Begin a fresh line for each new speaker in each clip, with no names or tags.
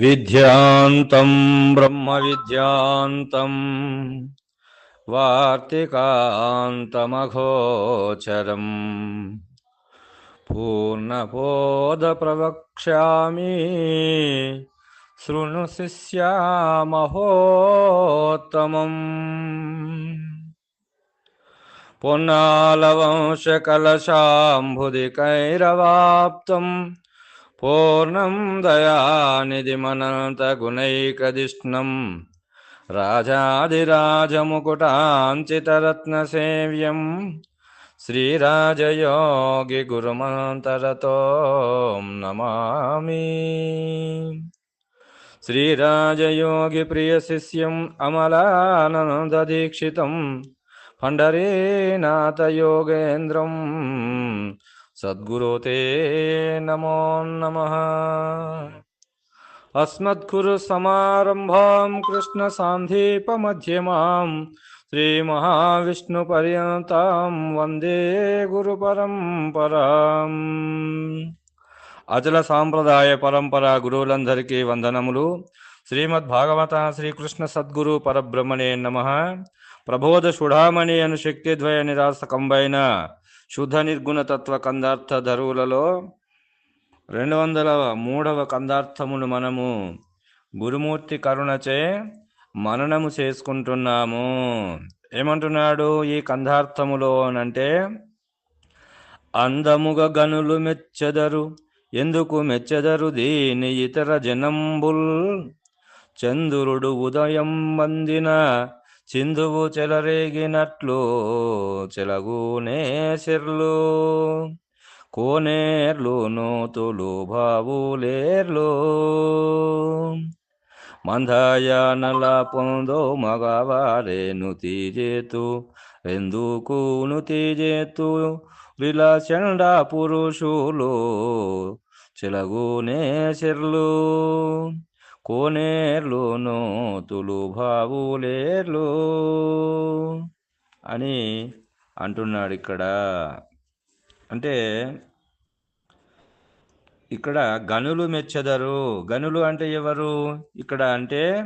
విద్యాంతం బ్రహ్మ విద్యాంతం వార్తికాంతమఘోచరం. పూర్ణబోధ ప్రవక్ష్యామి శృణు పూర్ణం పొన్నాలవంశకలశాంభుదికైరవాప్తం పూర్ణం దయానిధిమనంతగుణైకదిష్ణం రాజాదిరాజముకుటాంచితరత్నసేవ్యం శ్రీరాజయోగి గురుమంతరతో నమామి. శ్రీరాజయోగి ప్రియ శిష్యం అమలానందదీక్షితం. పండరీనాథ సద్గురో తే నమో నమ. అస్మద్గురు సమారంభాం కృష్ణ సాంధీపమధ్యమాం శ్రీమహావిష్ణు పర్యంతం వందే గురు పరంపరాం. అచల సాంప్రదాయ పరంపర గురువులందరికీ వందనములు. శ్రీమద్ భాగవత శ్రీకృష్ణ సద్గురు పరబ్రహ్మణే నమ. ప్రబోధ సుడామణి అను శక్తిద్వయ నిరాసకంబైన శుద్ధ నిర్గుణతత్వ కందార్థ ధరువులలో రెండు వందల మూడవ కందార్థమును మనము గురుమూర్తి కరుణచే మననము చేసుకుంటున్నాము. ఏమంటున్నాడు ఈ కందార్థములో అంటే అందముగ గనులు మెచ్చెదరు ఎందుకు మెచ్చెదరు దీని ఇతర జనంబుల్? చంద్రుడు ఉదయం వందిన చిందువు చెలరేగినట్లు చెలగూనే సిర్లు కోనేర్లు నూతులు భావులేర్లు మందయానల పొందో మగవారేను తీజేతు ఎందుకును తీజేతు విలచండ పురుషులు చెలగునే చెర్లు. కోనేర్లును నోతులు అని అంటున్నాడు ఇక్కడ. అంటే ఇక్కడ గనులు మెచ్చెదరు. గనులు అంటే ఎవరు? ఇక్కడ అంటే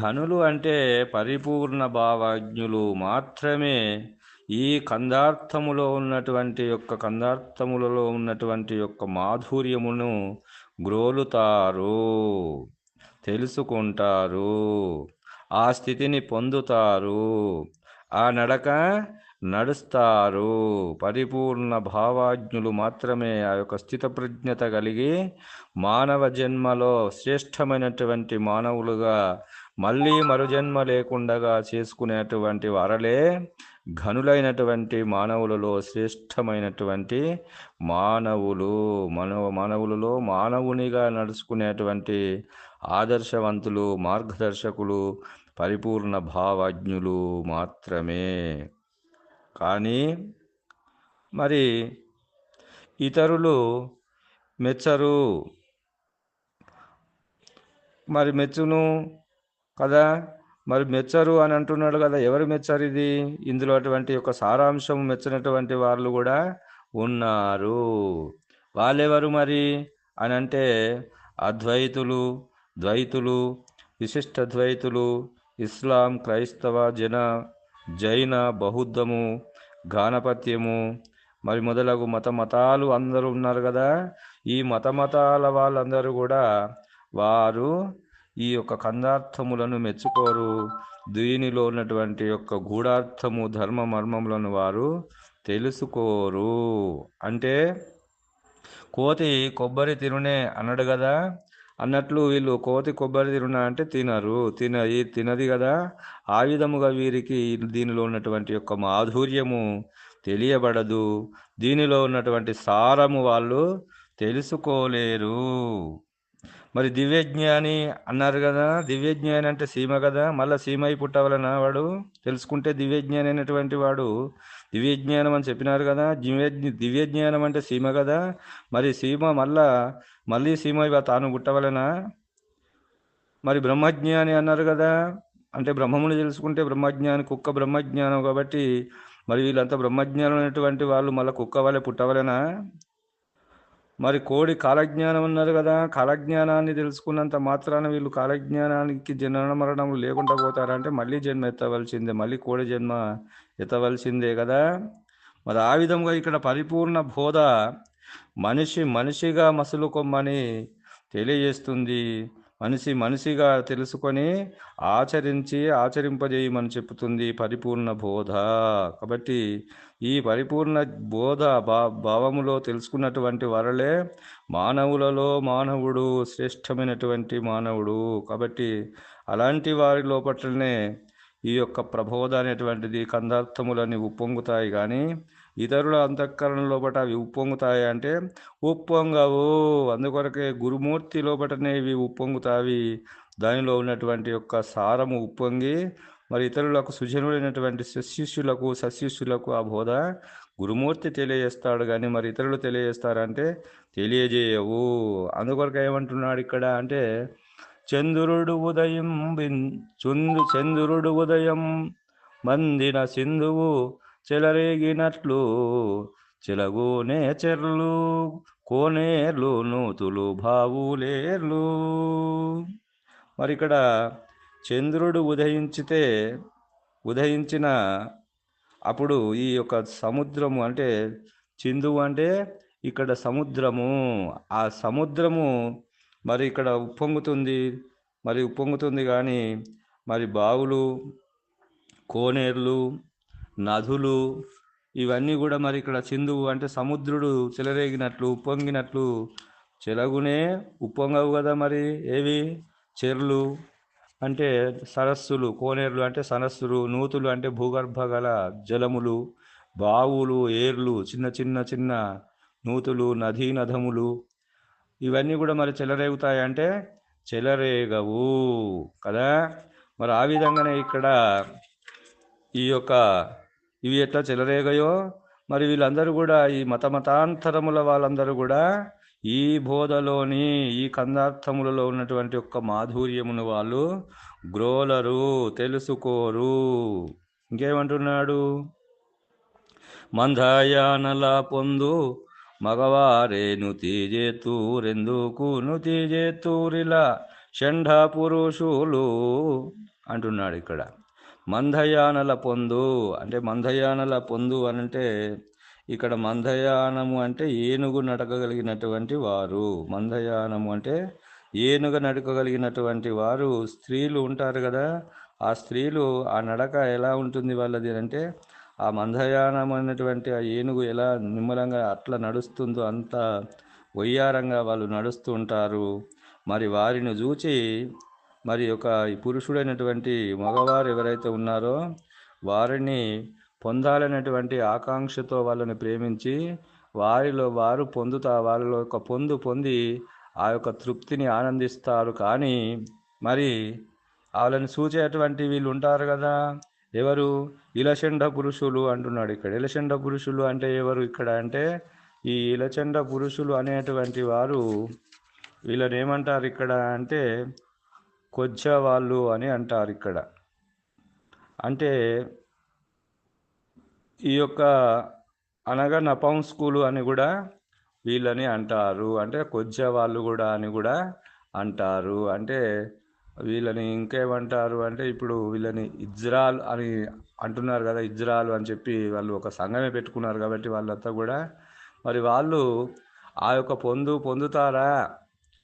గనులు అంటే పరిపూర్ణ భావజ్ఞులు మాత్రమే. ఈ కందార్థములో ఉన్నటువంటి యొక్క కందార్థములలో ఉన్నటువంటి యొక్క మాధుర్యమును గ్రోలుతారు. తెలుసుకుంటారు. ఆ స్థితిని పొందుతారు. ఆ నడక నడుస్తారు. పరిపూర్ణ భావాజ్ఞులు మాత్రమే ఆ యొక్క స్థితప్రజ్ఞత కలిగి మానవ జన్మలో శ్రేష్టమైనటువంటి మానవులుగా మళ్ళీ మరుజన్మ లేకుండగా చేసుకునేటువంటి వారలే ఘనులైనటువంటి మానవులలో శ్రేష్టమైనటువంటి మానవులు. మనవ మానవులలో మానవునిగా నడుచుకునేటువంటి ఆదర్శవంతులు మార్గదర్శకులు పరిపూర్ణ భావజ్ఞులు మాత్రమే. కానీ మరి ఇతరులు మెచ్చరు. మరి మెచ్చును కదా? మరి మెచ్చరు అని అంటున్నాడు కదా ఎవరు మెచ్చరు ఇది? ఇందులో అటువంటి యొక్క సారాంశం మెచ్చినటువంటి వాళ్ళు కూడా ఉన్నారు. వాళ్ళెవరు మరి? అని అంటే అద్వైతులు ద్వైతులు విశిష్ట ద్వైతులు ఇస్లాం క్రైస్తవ జన జైన బౌద్ధము గానపత్యము. మరి మొదలగు మత మతాలు అందరూ ఉన్నారు కదా. ఈ మత మతాల వాళ్ళందరూ కూడా వారు ఈ యొక్క కందార్థములను మెచ్చుకోరు. దీనిలో ఉన్నటువంటి యొక్క గూఢార్థము ధర్మ మర్మములను వారు తెలుసుకోరు. అంటే కోతి కొబ్బరి తిరునే అన్నాడు కదా. అన్నట్లు వీళ్ళు కోతి కొబ్బరి తిరున్నా అంటే తినరు. తిన ఈ తినది కదా. ఆ విధముగా వీరికి దీనిలో ఉన్నటువంటి యొక్క మాధుర్యము తెలియబడదు. దీనిలో ఉన్నటువంటి సారము వాళ్ళు తెలుసుకోలేరు. మరి దివ్యజ్ఞాని అన్నారు కదా దివ్యజ్ఞాని అంటే సీమ కదా మళ్ళీ సీమ అయి పుట్టవలన వాడు? తెలుసుకుంటే దివ్యజ్ఞాని అయినటువంటి వాడు దివ్యజ్ఞానం అని చెప్పినారు కదా దివ్యజ్ఞ దివ్యజ్ఞానం అంటే సీమ కదా మరి సీమ మళ్ళా మళ్ళీ సీమ తాను పుట్టవలనా? మరి బ్రహ్మజ్ఞాని అన్నారు కదా అంటే బ్రహ్మముని తెలుసుకుంటే బ్రహ్మజ్ఞాని కుక్క బ్రహ్మజ్ఞానం కాబట్టి మరి వీళ్ళంతా బ్రహ్మజ్ఞానం అనేటువంటి వాళ్ళు మళ్ళీ కుక్క వాళ్ళే పుట్టవలనా? మరి కోడి కాలజ్ఞానం ఉన్నారు కదా కాలజ్ఞానాన్ని తెలుసుకున్నంత మాత్రాన వీళ్ళు కాలజ్ఞానానికి జనన మరణములు లేకుండా పోతారంటే మళ్ళీ జన్మ ఎత్తవలసిందే మళ్ళీ కోడి జన్మ ఎత్తవలసిందే కదా. మరి ఆ విధంగా ఇక్కడ పరిపూర్ణ బోధ మనిషి మనిషిగా మసులుకొమ్మని తెలియజేస్తుంది. మనిషి మనిషిగా తెలుసుకొని ఆచరించి ఆచరింపజేయమని చెప్తుంది పరిపూర్ణ బోధ. కాబట్టి ఈ పరిపూర్ణ బోధ భా భావములో తెలుసుకున్నటువంటి వరలే మానవులలో మానవుడు శ్రేష్టమైనటువంటి మానవుడు. కాబట్టి అలాంటి వారి లోపట్లనే ఈ యొక్క ప్రబోధ అనేటువంటిది కందార్థములని ఉప్పొంగుతాయి కానీ ఇతరుల అంతఃకరణ లోపట అవి ఉప్పొంగుతాయి అంటే ఉప్పొంగవు అందుకొరకే గురుమూర్తి లోపటనే ఇవి ఉప్పొంగుతావి. దానిలో ఉన్నటువంటి యొక్క సారము ఉప్పొంగి మరి ఇతరులకు సుజనులైనటువంటి శిష్యులకు సశిష్యులకు ఆ బోధ గురుమూర్తి తెలియజేస్తాడు. కానీ మరి ఇతరులు తెలియజేస్తారంటే తెలియజేయవు. అందుకొరకు ఏమంటున్నాడు ఇక్కడ అంటే చంద్రుడు ఉదయం చుందు చంద్రుడు ఉదయం మందిన సింధువు చెలరేగినట్లు చెలగోనే చెర్లు కోనేర్లు నూతులు బావులేర్లు. మరి ఇక్కడ చంద్రుడు ఉదయించితే ఉదయించిన అప్పుడు ఈ యొక్క సముద్రము అంటే చిందువు అంటే ఇక్కడ సముద్రము. ఆ సముద్రము మరి ఇక్కడ ఉప్పొంగుతుంది మరి ఉప్పొంగుతుంది కానీ మరి బావులు కోనేర్లు నదులు ఇవన్నీ కూడా మరి ఇక్కడ చిందువు అంటే సముద్రుడు చెలరేగినట్లు ఉప్పొంగినట్లు చెలగునే ఉప్పొంగవు కదా మరి ఏవి? చెర్లు అంటే సరస్సులు కోనేరులు అంటే సరస్సులు నూతులు అంటే భూగర్భ గల జలములు బావులు ఏర్లు చిన్న చిన్న చిన్న నూతులు నదీ నదములు. ఇవన్నీ కూడా మరి చెలరేగుతాయి అంటే చెలరేగవు కదా? మరి ఆ విధంగానే ఇక్కడ ఈ యొక్క ఇవి ఎట్లా చెలరేగయో? మరి వీళ్ళందరూ కూడా ఈ మత మతాంతరముల వాళ్ళందరూ కూడా ఈ బోధలోని ఈ కందార్థములలో ఉన్నటువంటి యొక్క మాధుర్యమును వాళ్ళు గ్రోలరు తెలుసుకోరు. ఇంకేమంటున్నాడు? మందాయానల పొందు మగవారేను తీజేతూరెందుకును తీజేతూరిలా? షంఢ పురుషులు అంటున్నాడు ఇక్కడ. మందయానల పొందు. అంటే మందయానల పొందు అని అంటే ఇక్కడ మందయానము అంటే ఏనుగు నడకగలిగినటువంటి వారు. మందయానము అంటే ఏనుగ నడకగలిగినటువంటి వారు. స్త్రీలు ఉంటారు కదా. ఆ స్త్రీలు ఆ నడక ఎలా ఉంటుంది వాళ్ళది అంటే ఆ మందయానం అనేటువంటి ఆ ఏనుగు ఎలా నిమ్మలంగా అట్లా నడుస్తుందో అంత వయ్యారంగా వాళ్ళు నడుస్తూ ఉంటారు మరి వారిని చూచి మరి ఒక పురుషుడైనటువంటి మగవారు ఎవరైతే ఉన్నారో వారిని పొందాలనేటువంటి ఆకాంక్షతో వాళ్ళని ప్రేమించి వారిలో వారు పొందుతా వాళ్ళలో ఒక పొందు పొంది ఆ యొక్క తృప్తిని ఆనందిస్తారు. కానీ మరి వాళ్ళని చూచేటువంటి వీళ్ళు ఉంటారు కదా ఎవరు? ఇలచండ పురుషులు అంటున్నాడు ఇక్కడ. ఇలచండ పురుషులు అంటే ఎవరు ఇక్కడ అంటే ఈ ఇలచండ పురుషులు అనేటువంటి వారు వీళ్ళని ఏమంటారు ఇక్కడ అంటే కొచ్చేవాళ్ళు వాళ్ళు అని అంటారు ఇక్కడ. అంటే ఈ యొక్క అనగా నపంస్కులు అని కూడా వీళ్ళని అంటారు. అంటే కొజ్జ వాళ్ళు కూడా అని కూడా అంటారు. అంటే వీళ్ళని ఇంకేమంటారు అంటే ఇప్పుడు వీళ్ళని ఇజ్రాల్ అని అంటున్నారు కదా ఇజ్రాల్ అని చెప్పి వాళ్ళు ఒక సంఘమే పెట్టుకున్నారు కాబట్టి వాళ్ళంతా కూడా. మరి వాళ్ళు ఆ యొక్క పొందు పొందుతారా?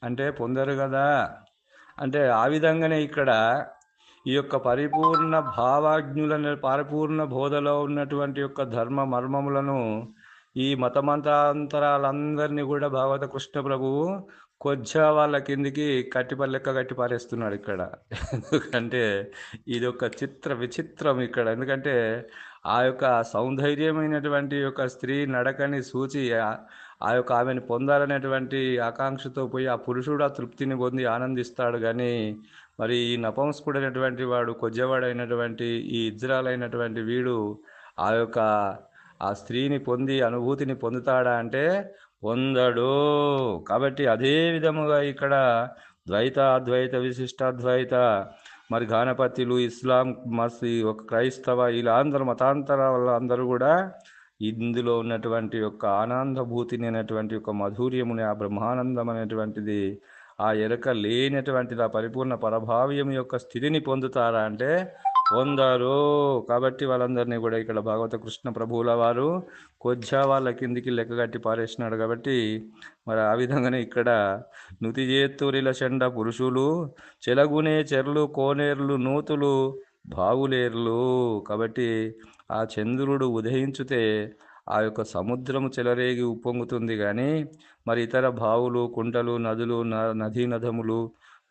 అంటే పొందరు కదా. అంటే ఆ విధంగానే ఇక్కడ ఈ యొక్క పరిపూర్ణ భావాజ్ఞులను పరిపూర్ణ బోధలో ఉన్నటువంటి యొక్క ధర్మ మర్మములను ఈ మతమంతాంతరాలందరినీ కూడా భాగవత కృష్ణ ప్రభువు కొజ్జా వాళ్ళ కిందికి కట్టిపల్లెక్క కట్టి పారేస్తున్నాడు ఇక్కడ. ఎందుకంటే ఇది ఒక చిత్ర విచిత్రం ఇక్కడ. ఎందుకంటే ఆ యొక్క సౌందర్యమైనటువంటి యొక్క స్త్రీ నడకని సూచి ఆ యొక్క ఆమెను పొందాలనేటువంటి ఆకాంక్షతో పోయి ఆ పురుషుడు ఆ తృప్తిని పొంది ఆనందిస్తాడు. కానీ మరి ఈ నపంసకుడైనటువంటి వాడు కొజ్జవాడైనటువంటి ఈ ఇజ్రాలైనటువంటి వీడు ఆ యొక్క ఆ స్త్రీని పొంది అనుభూతిని పొందుతాడా అంటే పొందడు. కాబట్టి అదే విధముగా ఇక్కడ ద్వైత అద్వైత విశిష్టాద్వైత మరి గానపత్యులు ఇస్లాం మసి ఒక క్రైస్తవ ఇలా అందరు మతాంతర వాళ్ళందరూ కూడా ఇందులో ఉన్నటువంటి యొక్క ఆనందభూతిని అనేటువంటి యొక్క మధుర్యముని ఆ బ్రహ్మానందం అనేటువంటిది ఆ ఎరక లేనటువంటిది ఆ పరిపూర్ణ పరభావ్యం యొక్క స్థితిని పొందుతారా అంటే పొందారు. కాబట్టి వాళ్ళందరినీ కూడా ఇక్కడ భాగవత కృష్ణ ప్రభువుల వారు కొద్దిగా వాళ్ళ కిందికి లెక్కగట్టి పారేసినాడు కాబట్టి మరి ఆ విధంగానే ఇక్కడ నుతిజేత్తూరిల చెండ పురుషులు చెలగునే చెర్లు కోనేర్లు నూతులు బావులేర్లు. కాబట్టి ఆ చంద్రుడు ఉదయించుతే ఆ యొక్క సముద్రము చెలరేగి ఉప్పొంగుతుంది కానీ మరి ఇతర బావులు కుంటలు నదులు న- నదీ నదములు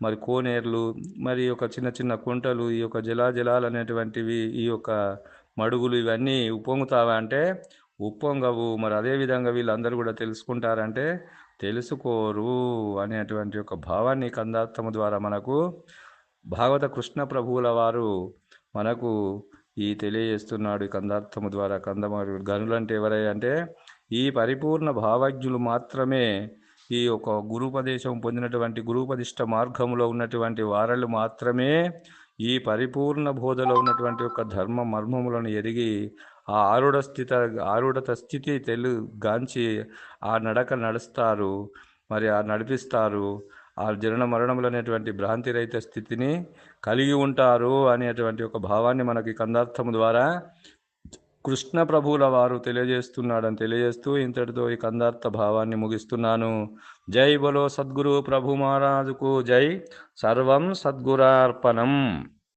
మరి కోనేర్లు మరి ఒక చిన్న చిన్న కుంటలు ఈ యొక్క జలాజలాలు అనేటువంటివి ఈ యొక్క మడుగులు ఇవన్నీ ఉప్పొంగుతావా అంటే ఉప్పొంగవు. మరి అదే విధంగా వీళ్ళందరూ కూడా తెలుసుకుంటారంటే తెలుసుకోరు అనేటువంటి యొక్క భావాన్ని కందార్థము ద్వారా మనకు భాగవత కృష్ణ ప్రభువుల వారు మనకు ఈ తెలియజేస్తున్నాడు ఈ కందార్థము ద్వారా. కందమారు గనులు అంటే ఎవరై అంటే ఈ పరిపూర్ణ భావజ్ఞులు మాత్రమే ఈ యొక్క గురుపదేశం పొందినటువంటి గురుపదిష్ట మార్గంలో ఉన్నటువంటి వారలు మాత్రమే ఈ పరిపూర్ణ బోధలో ఉన్నటువంటి యొక్క ధర్మ మర్మములను ఎరిగి ఆ ఆరుఢ స్థిత ఆరుడత స్థితి తెలు గాంచి ఆ నడక నడుస్తారు. మరి ఆ నడిపిస్తారు. ఆ జనన మరణములు అనేటువంటి భ్రాంతి రహిత స్థితిని కలిగి ఉంటారు అనేటువంటి ఒక భావాన్ని మనకి కందార్థము ద్వారా కృష్ణ ప్రభువుల వారు తెలియజేస్తున్నాడని తెలియజేస్తూ ఇంతటితో ఈ కందార్థ భావాన్ని ముగిస్తున్నాను. జై బలో సద్గురు ప్రభు మహారాజుకు జై. సర్వం సద్గురార్పణం.